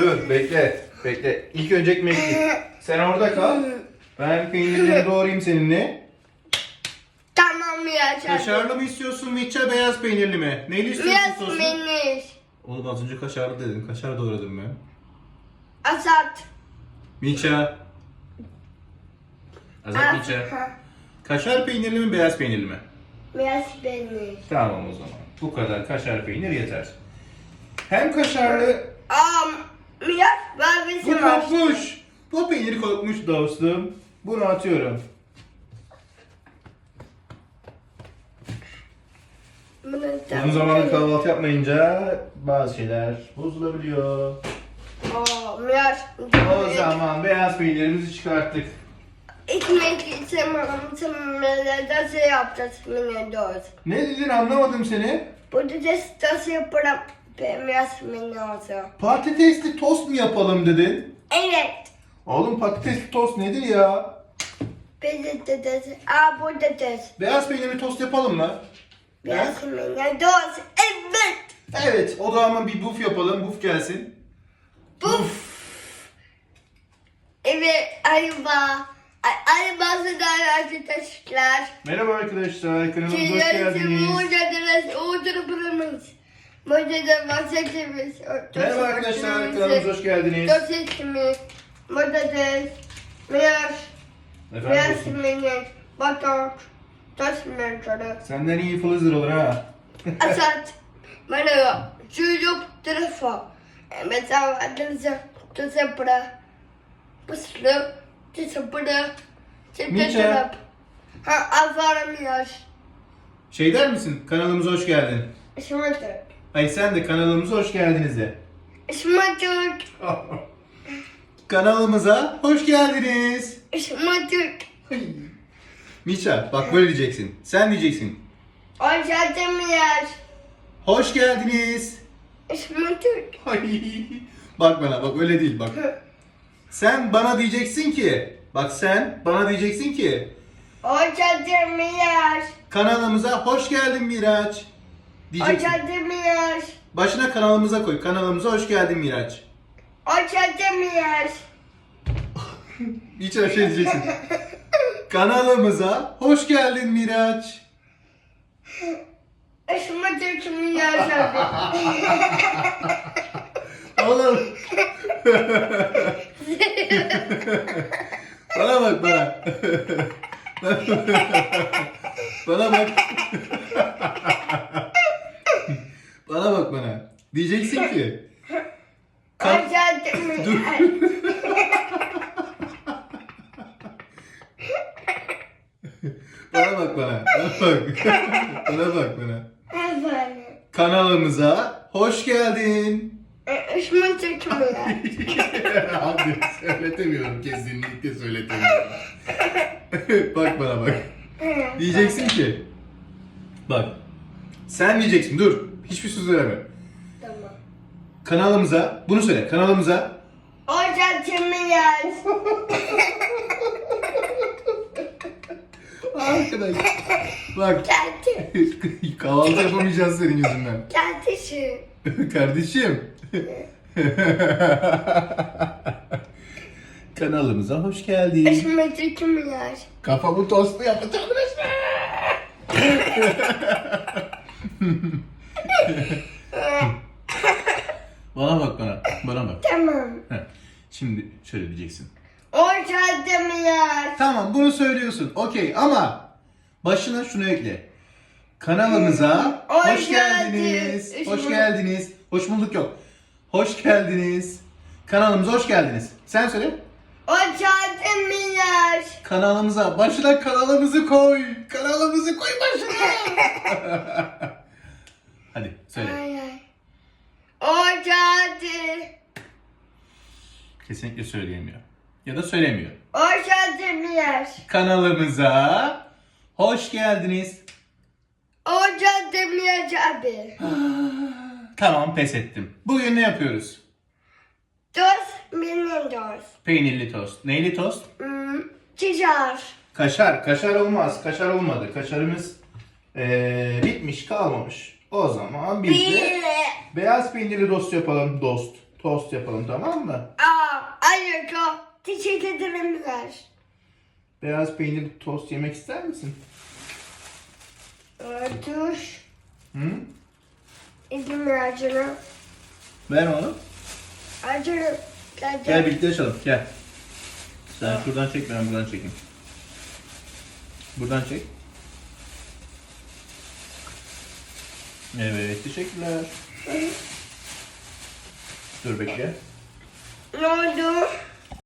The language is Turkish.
Dur bekle. Bekle. İlk önce ekmek git. Sen orada kal. Ben peynirleri doğrayayım seninle. Tamam ya. Kaşarlı mı istiyorsun Mitça beyaz peynirli mi? Neyli istiyorsun Biraz sosu? minik. Oğlum az önce kaşarlı dedin. Kaşar doğradım ben. Azat. Mitça. Azat Mitça. Ha, Kaşar peynirli mi beyaz peynirli mi? Biraz minik. Tamam o zaman. Bu kadar kaşar peynir yeter. Hem kaşarlı Am, ben Bu peynir kokmuş dostum. Bunu atıyorum. Uzun zamandır kahvaltı yapmayınca bazı şeyler bozulabiliyor. Aa, biraz. O zaman beyaz peynirimizi çıkarttık. Ekmek. Tımrıda şey yapacağız. Mini. Ne dedin anlamadım seni. Patates tost yaparım. Biraz mini olsa. Patatesli tost mu yapalım dedin? Evet. Oğlum patatesli tost nedir ya? Patates. Aa patates. Beyaz peynirli tost yapalım mı? Biraz mini doz. Evet. Evet, o zaman bir buf yapalım. Buf gelsin. Buf. Evet. Araba. Arabası da arkadaşlar. Merhaba arkadaşlar, kanalımıza hoş geldiniz. Orada oturabiliriz. Burada da bahsedeceğiz. Merhaba arkadaşlar, kanalımıza hoş geldiniz. Dosyasımız. Burada da biraz, Efendim biraz dostum, minik, batok, tosmentoru. senden iyi influencer olur ha. Asat, bana çocuk tarafı. Mesela adınıza tosapra, puslu, tosapra, Miça. çiftler Ha, afaramıyor. Şey der misin, kanalımıza hoş geldin. Şımatır. Ay sen de kanalımıza hoş geldiniz de. Şımatır. kanalımıza hoş geldiniz. Şımatır. Miça, bak böyle diyeceksin. Sen diyeceksin. Aşağıdamıyor. Hoş geldiniz. Şımatır. Ay. bak bana, bak öyle değil bak. Sen bana diyeceksin ki, bak sen bana diyeceksin ki, Aşağıdamıyor. kanalımıza hoş geldin Miraç. Diyeceksin. Aşağıdamıyor. Başına kanalımıza koy. Kanalımıza hoş geldin Miraç. Aşağıdamıyor. Hiç şey diyeceksin. Kanalımıza hoş geldin Miraç. Şımatır kimi yaşadı? Oğlum. bana bak bana. bana bak. Bana bak bana. Diyeceksin ki. Kan- Aşağıdamıyor. bana bak bana. Bana bak. bana bak bana. Kanalımıza hoş geldin. Kimi yaşadı? Abi söyletemiyorum kesinlikle söyletemiyorum. bak bana bak. Diyeceksin ki bak sen diyeceksin dur hiçbir söz söyleme. Tamam. Kanalımıza bunu söyle kanalımıza Aşağıdamıyor. arkadaş bak kahvaltı yapamayacağız senin yüzünden. Şu. Kardeşim. Kanalımıza hoş geldin. Şımatır kimi yaşadı? Kafamı tostlu yapacağım Bana bak bana. Bana bak. Tamam. Heh. Şimdi şöyle diyeceksin. Aşağıdamıyor. Tamam bunu söylüyorsun. Okey ama başına şunu ekle. Kanalımıza Hoş hoş geldiniz. geldin. Hoş geldiniz. Hoş bulduk yok. Hoş geldiniz. Kanalımıza hoş geldiniz. Sen söyle. Aşağıdamıyor. Kanalımıza. Başına kanalımızı koy. Kanalımızı koy başına. Hadi söyle. Ay ay. Aşağıdı. Kesinlikle söyleyemiyor. Ya da söylemiyor. Aşağıdamıyor. Kanalımıza hoş geldiniz. Aşağıdamıyor abi. Tamam pes ettim. Bugün ne yapıyoruz? Dost benim dost. Peynirli tost. Neyli tost? Hmm, Çiçar. Kaşar. Kaşar olmaz. Kaşar olmadı. Kaşarımız eee, bitmiş kalmamış. O zaman biz de beyaz peynirli tost yapalım. Dost. tost yapalım tamam mı? Aa, hayır çok teşekkür ederim ver. Beyaz peynirli tost yemek ister misin? Dur. Hı? İzin ver acını. Ver onu. Acını. Gel Gel birlikte açalım. Gel. Sen şuradan çek ben buradan çekeyim. Buradan çek. Evet teşekkürler. Dur bekle. Ne oldu?